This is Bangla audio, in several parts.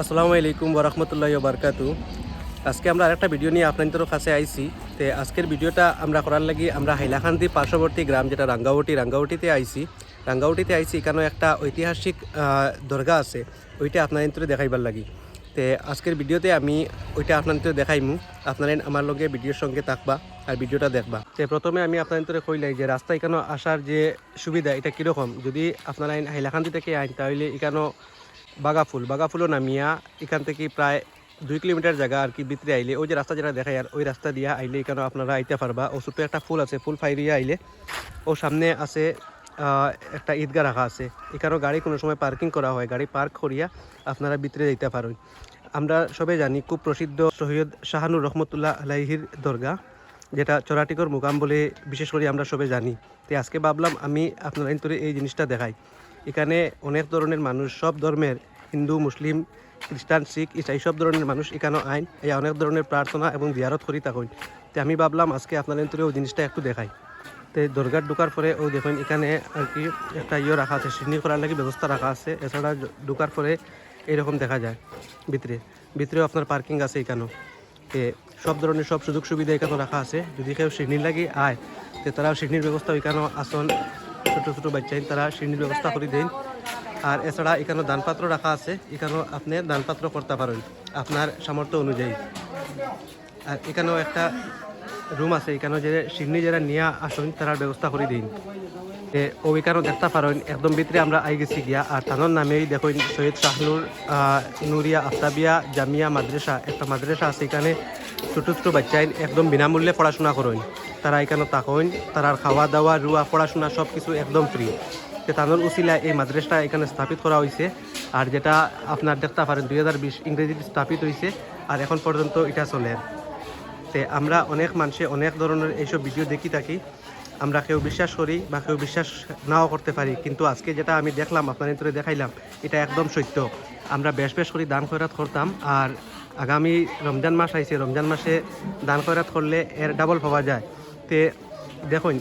আসসালামু আলাইকুম ওরহমতুল্লাহ বারকাতু আজকে আমরা আরেকটা ভিডিও নিয়ে আপনাদের কাছে আইছি। তে আজকের ভিডিওটা আমরা করার লাগি আমরা হাইলাকান্দি পার্শ্ববর্তী গ্রাম যেটা রাঙ্গাউটি, রাঙ্গাউটিতে আইছি। রাঙ্গাউটিতে আইছি এখানেও একটা ঐতিহাসিক দরগা আছে। ওইটা আপনাদের দেখাইবার লাগি। তে আজকের ভিডিওতে আমি ওইটা আপনাদের দেখাইমু। আপনারা আমার লগে ভিডিওর সঙ্গে থাকবা আর ভিডিওটা দেখবা। তে প্রথমে আমি আপনাদের কইলাই যে রাস্তা এখানে আসার যে সুবিধা এটা কীরকম? যদি আপনারা হাইলাকান্দি থেকে আইন তাহলে এখানেও বাগাফুল বাগাফুলও নামিয়া, এখান থেকে প্রায় দুই কিলোমিটার জায়গা আর কি ভিতরে আইলে, ওই যে রাস্তা যেটা দেখায় আর ওই রাস্তা দিয়া আইলে এখানে আপনারা আইতে পারবা। ও ছোটো একটা ফুল আছে, ফুল ফাইরিয়া আইলে। ও সামনে আছে একটা ঈদগা রাখা আছে। এখানেও গাড়ি কোনো সময় পার্কিং করা হয়, গাড়ি পার্ক করিয়া আপনারা ভিতরে যাইতে পারেন। আমরা সবে জানি, খুব প্রসিদ্ধ সৈয়দ শাহানুর রহমতুল্লাহ আলাইহির দরগা, যেটা চরাটিকর মুকাম বলে বিশেষ করে আমরা সবে জানি। তো আজকে ভাবলাম আমি আপনারা এই জিনিসটা দেখাই। এখানে অনেক ধরনের মানুষ, সব ধর্মের, হিন্দু, মুসলিম, খ্রিস্টান, শিখ ইসাই সব ধরনের মানুষ এখানে আইন, এই অনেক ধরনের প্রার্থনা এবং জিয়ারত করি থাকুন তো আমি ভাবলাম আজকে আপনাদের কিন্তু ওই জিনিসটা একটু দেখাই। তো দরগার ঢুকার পরে ও দেখুন, এখানে আর কি একটা ইয়ে রাখা আছে সিডনি করার লাগে ব্যবস্থা রাখা আছে। এছাড়া ঢুকার পরে এরকম দেখা যায় ভিতরে। ভিতরেও আপনার পার্কিং আছে এখানেও সব ধরনের সব সুযোগ সুবিধা এখানে রাখা আছে। যদি কেউ সিডনির লাগে আয়, তো তারাও সিডনির ব্যবস্থা এখানেও আসন ছোটো ছোটো বাচ্চাই তারা সিডনির ব্যবস্থা করে দেন। আর এছাড়া এখানে দানপাত্র রাখা আছে। এখানেও আপনি দানপাত্র করতে পারেন আপনার সামর্থ্য অনুযায়ী। আর এখানেও একটা রুম আছে। এখানেও যে সিডনি যারা নিয়ে আসেন তারার ব্যবস্থা করে দিন। ও এখানেও দেখতে পারেন, একদম ভিতরে আমরা আই গেছি গিয়া। আর তানোর নামেই দেখুন, সৈয়দ শাহনুর নুরিয়া আফতাবিয়া জামিয়া মাদ্রাসা। একটা মাদ্রাসা আছে এখানে। ছোটো ছোটো বাচ্চাই একদম বিনামূল্যে পড়াশোনা করেন। তারা এখানে তাকইন তারার খাওয়া দাওয়া, রুয়া, পড়াশোনা সব কিছু একদম ফ্রি তো তানোর উসিলা এই মাদ্রাসটা এখানে স্থাপিত করা হয়েছে আর যেটা আপনার দেখতে পারেন, দুই হাজার বিশ ইংরেজিতে স্থাপিত হয়েছে আর এখন পর্যন্ত এটা চলে। তে আমরা অনেক মানুষে অনেক ধরনের এইসব ভিডিও দেখি থাকি। আমরা কেউ বিশ্বাস করি বা কেউ বিশ্বাস নাও করতে পারি। কিন্তু আজকে যেটা আমি দেখলাম, আপনার ভিতরে দেখাইলাম, এটা একদম সত্য। আমরা বেশ বেশ করে দান খয়রাত করতাম, আর আগামী রমজান মাস আইছে। রমজান মাসে দান খয়রাত করলে এর ডাবল পাওয়া যায়। তে দেখুন,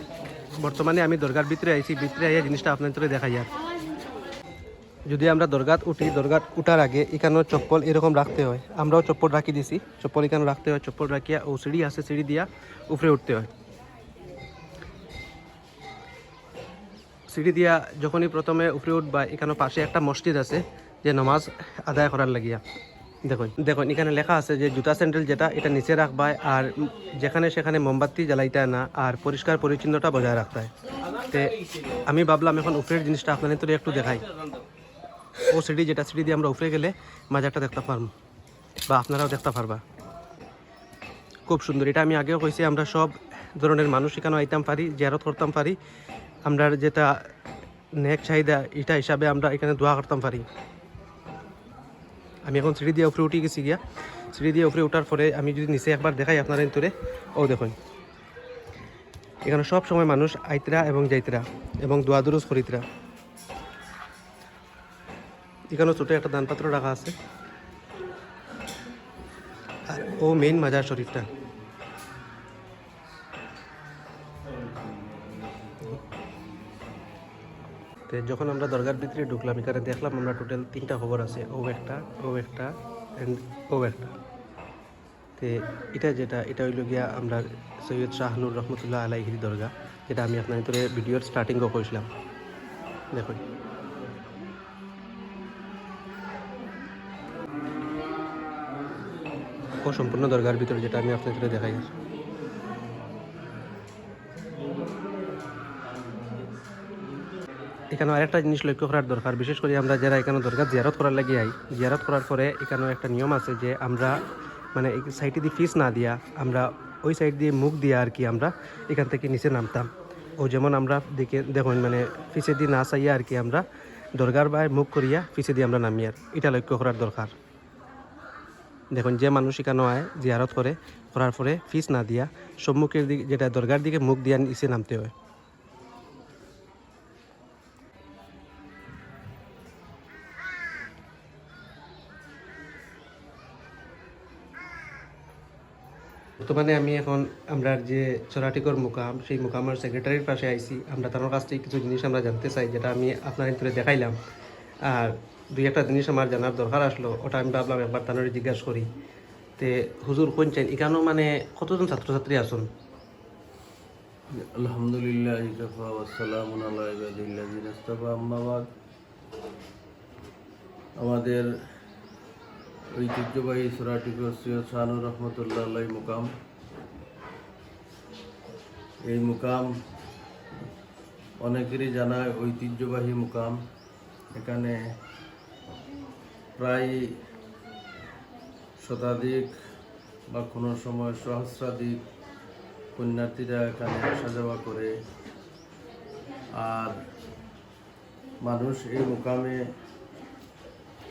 বর্তমানে আমি দরগার ভিতরে আইছি, ভিতরে আইয়া জিনিসটা আপনার ভিতরে দেখাই আর। যদি আমরা দরগাত উঠি, দরগাত উঠার আগে এখানেও চপ্পল এরকম রাখতে হয়। আমরাও চপ্পল রাখি দিছি, চপ্পল এখানে রাখতে হয়, চপ্পল রাখিয়া ও সিঁড়ি আছে, সিঁড়ি দিয়া উপরে উঠতে হয়। সিঁড়ি দিয়া যখনই প্রথমে উপরে উঠবা এখানে পাশে একটা মসজিদ আছে, যে নমাজ আদায় করার লাগিয়া। দেখুন দেখুন, এখানে লেখা আছে যে জুতা স্যান্ডেল যেটা, এটা নিচে রাখবা আর যেখানে সেখানে মোমবাতি জ্বালাইতে না আর পরিষ্কার পরিচ্ছন্নতা বজায় রাখতে হয়। তে আমি ভাবলাম এখন উপরের জিনিসটা আপনাদের তো একটু দেখাই। ও সিঁড়ি যেটা, সিঁড়ি দিয়ে আমরা উপরে গেলে মাজারটা দেখতে পারব বা আপনারাও দেখতে পারবা। খুব সুন্দর, এটা আমি আগেও কইছি, আমরা সব ধরনের মানুষ এখানে আইতাম পারি, জিয়ারত করতাম পারি। আমরা যেটা নেক চাহিদা, এটা হিসাবে আমরা এখানে দোয়া করতাম পারি। আমি এখন সিঁড়ি দিয়ে উপরে উঠে গেছি গিয়া। সিঁড়ি দিয়ে উপরে ওঠার পরে আমি যদি নিচে একবার দেখাই আপনার তোরে ও দেখুন। এখানে সব সময় মানুষ আইতরা এবং যাইতরা এবং দোয়া দুরুজ করিতরা। এখানেও ছোটো একটা দানপাত্র রাখা আছে। আর ও মেইন মাজার শরীফটা। তো যখন আমরা দরগার ভিতরে ঢুকলাম, এখানে দেখলাম আমরা টোটাল তিনটা খবর আছে, ও একটা ও একটা অ্যান্ড ও একটা। তে এটা যেটা, এটা হইল গিয়া আমরা সৈয়দ শাহনুর রহমতুল্লাহ আলাইহির দরগা, যেটা আমি আপনার ভিতরে ভিডিওর স্টার্টিংও করেছিলাম দেখুন। সম্পূর্ণ দরগার ভিতরে যেটা আমি আপনাদের দেখাই এখানে আরেকটা জিনিস লক্ষ্য করার দরকার। বিশেষ করে আমরা যারা এখানে দরকার, জিয়ারত করার লাগি আই। জিয়ারত করার পরে এখানে একটা নিয়ম আছে যে আমরা মানে এই সাইডে দিয়ে ফিস না দিয়া, আমরা ওই সাইড দিয়ে মুখ দিয়া আর কি আমরা এখান থেকে নিচে নামতাম। ও যেমন আমরা দেখে, দেখুন মানে ফিসে দিয়ে না চাইয়া আর কি আমরা দরগার বাই মুখ করিয়া ফিসে দিয়ে আমরা নামি আর। এটা লক্ষ্য করার দরকার। দেখুন, যে মানুষ এখানে আয়, জিয়ারত করে, করার পরে ফিস না দিয়া, সম্মুখের দিকে, যেটা দরগার দিকে মুখ দিয়া নিচে নামতে হয়। বর্তমানে আমি এখন আমরা যে চরাটিকর মুকাম, সেই মুকামের সেক্রেটারির পাশে আইছি। আমরা তার কাছ থেকে কিছু জিনিস আমরা জানতে চাই, যেটা আমি আপনার ভিতরে দেখাইলাম। আর দুই একটা জিনিস আমার জানার দরকার আসলো, ওটা আমি ভাবলাম একবার তানোরে জিজ্ঞাসা করি। তে হুজুর কোনছেন এখানেও মানে কতজন ছাত্রছাত্রী আছেন? আলহামদুলিল্লাহ আমাদের ঐতিহ্যবাহী সুরাটিকর সৈয়দ শাহানুর রহমতুল্লাহ মুকাম। এই মুকাম অনেকেরই জানা ঐতিহ্যবাহী মুকাম। এখানে প্রায় শতাধিক বা কোনো সময় সহস্রাধিক পুণ্যার্থীরা এখানে আসা যাওয়া করে। আর মানুষ এই মুকামে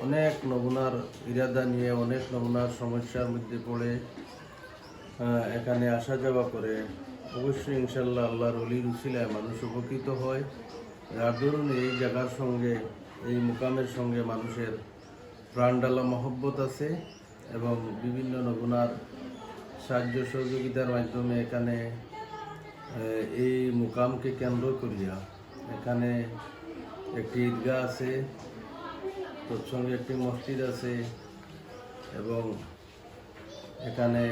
অনেক নমুনার ইরাদা নিয়ে, অনেক নমুনার সমস্যার মধ্যে পড়ে এখানে আসা যাওয়া করে। অবশ্যই ইনশাল্লাহ আল্লাহর অলির উসিলায় মানুষ উপকৃত হয়। যার দরুন এই জায়গার সঙ্গে, এই মুকামের সঙ্গে মানুষের প্রাণডালা মহব্বত আছে এবং বিভিন্ন নমুনার সাহায্য সহযোগিতার মাধ্যমে এখানে এই মুকামকে কেন্দ্র করিয়া এখানে একটি ঈদগাহ আছে। তৎসঙ্গে একটি মসজিদ আছে এবং এখানে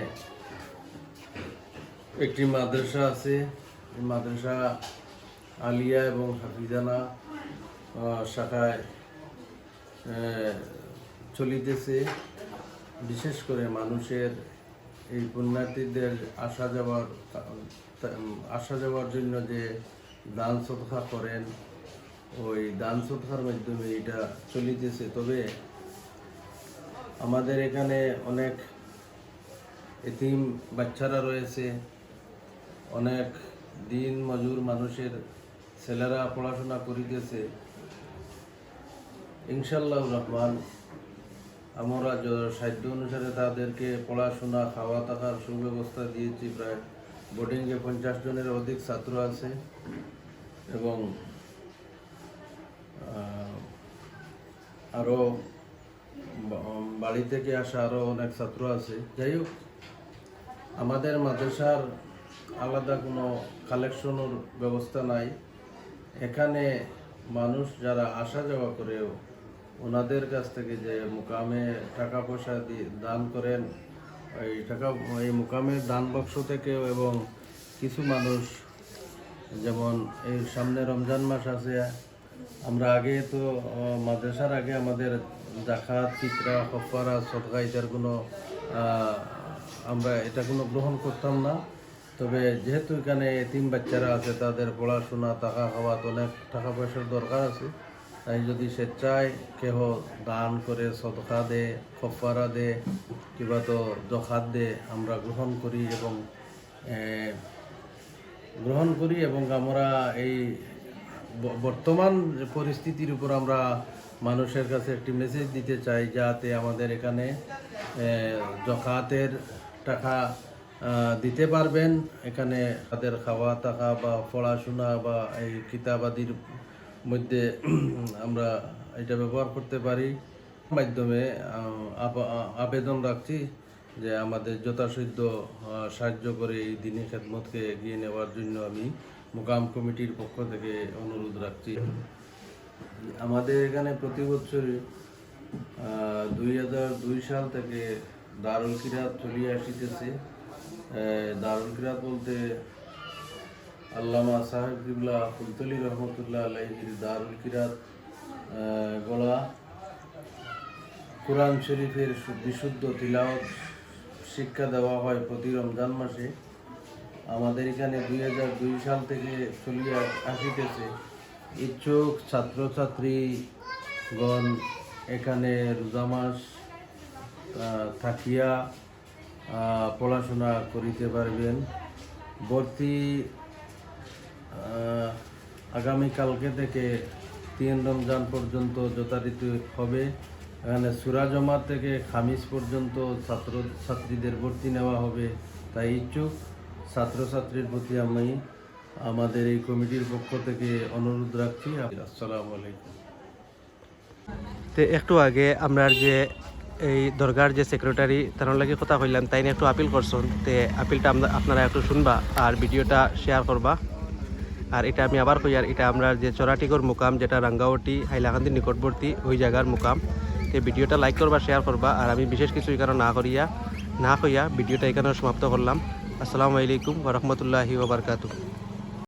একটি মাদ্রাসা আছে। মাদ্রাসা আলিয়া এবং হাফিজানা শাখায় চলিতেছে। বিশেষ করে মানুষের এই পুণ্যার্থীদের আসা যাওয়ার আসা যাওয়ার জন্য যে দান সৎকা করেন ওই দান সৎকার মাধ্যমে এটা চলিতেছে। তবে আমাদের এখানে অনেক এতিম বাচ্চারা রয়েছে। অনেক দিন মজুর মানুষের ছেলেরা পড়াশোনা করিতেছে। ইনশাল্লাহ রহমান, আমরা সাধ্য অনুসারে তাদেরকে পড়াশোনা, খাওয়া থাকার সুব্যবস্থা দিয়েছি। প্রায় বোর্ডিংয়ে পঞ্চাশ জনের অধিক ছাত্র আছে এবং আরও বা- বাড়ি থেকে আসা আরও অনেক ছাত্র আছে। যাই হোক, আমাদের মাদ্রাসার আলাদা কোনো কালেকশনের ব্যবস্থা নাই। এখানে মানুষ যারা আসা যাওয়া করেও ওনাদের কাছ থেকে যে মুকামে টাকা পয়সা দান করেন, এই টাকা, এই মুকামের দান বাক্স থেকে এবং কিছু মানুষ, যেমন এই সামনে রমজান মাস আছে আমরা আগে তো মাদ্রাসার আগে আমাদের জাকাত চিত্রা কপ্পারা সদকা, এটার কোনো আমরা এটা কোনো গ্রহণ করতাম না। তবে যেহেতু এখানে তিন বাচ্চারা আছে, তাদের পড়াশোনা টাকা খাওয়া অনেক টাকা পয়সার দরকার আছে। তাই যদি স্বেচ্ছায় কেহ দান করে, সদকা দে কপ্পারা দে, কিংবা তো জখাত দে, আমরা গ্রহণ করি এবং গ্রহণ করি এবং আমরা এই বর্তমান পরিস্থিতির উপর আমরা মানুষের কাছে একটি মেসেজ দিতে চাই যাতে আমাদের এখানে জকাতের টাকা দিতে পারবেন। এখানে তাদের খাওয়া টাকা বা পড়াশোনা বা এই কিতাবাদির মধ্যে আমরা এটা ব্যবহার করতে পারি। মাধ্যমে আবেদন রাখছি যে আমাদের যথাসাধ্য সাহায্য করে এই দিনী খেদমতকে এগিয়ে নেওয়ার জন্য আমি মোকাম কমিটির পক্ষ থেকে অনুরোধ রাখছি। আমাদের এখানে প্রতি বছরই দুই হাজার দুই সাল থেকে দারুল কিরাত চলিয়ে আসিতেছে। দারুল কিরাত বলতে আল্লামা সাহেব কিবলা ফুলতলি রহমতুল্লাহ আলাইহির দারুল কিরাত গলা। কোরআন শরীফের বিশুদ্ধ তিলাওয়াত শিক্ষা দেওয়া হয় প্রতি রমজান মাসে। আমাদের এখানে দুই হাজার দুই সাল থেকে চলিয়ে আসিতেছে। ইচ্ছুক ছাত্রছাত্রীগণ এখানে রোজা মাস থাকিয়া পড়াশোনা করিতে পারবেন। ভর্তি আগামীকালকে থেকে তিন রমজান পর্যন্ত যথারীতি হবে। এখানে সুরা জমা থেকে খামিজ পর্যন্ত ছাত্র ছাত্রীদের ভর্তি নেওয়া হবে। তাই ইচ্ছুক। ছাত্রছাত্রীর প্রতি আমি আমাদের এই কমিটির পক্ষ থেকে অনুরোধ রাখছি। আসসালামু আলাইকুম। তো একটু আগে আমরা যে এই দরগার যে সেক্রেটারি তার লাগে কথা কইলাম, তাই একটু আপিল করছেন। তে আপিলটা আপনারা একটু শুনবা আর ভিডিওটা শেয়ার করবা। আর এটা আমি আবার কই, আর এটা আমরা যে চরাটিগর মুকাম, যেটা রাঙ্গাওটি হাইলাকান্দির নিকটবর্তী ওই জায়গার মুকাম, তো ভিডিওটা লাইক করবা শেয়ার করবা। আর আমি বিশেষ কিছু এখানে না করিয়া না কইয়া ভিডিওটা এখানে সমাপ্ত করলাম। আসসালামু আলাইকুম ওরহমতুল্লাহি ওবরকাতু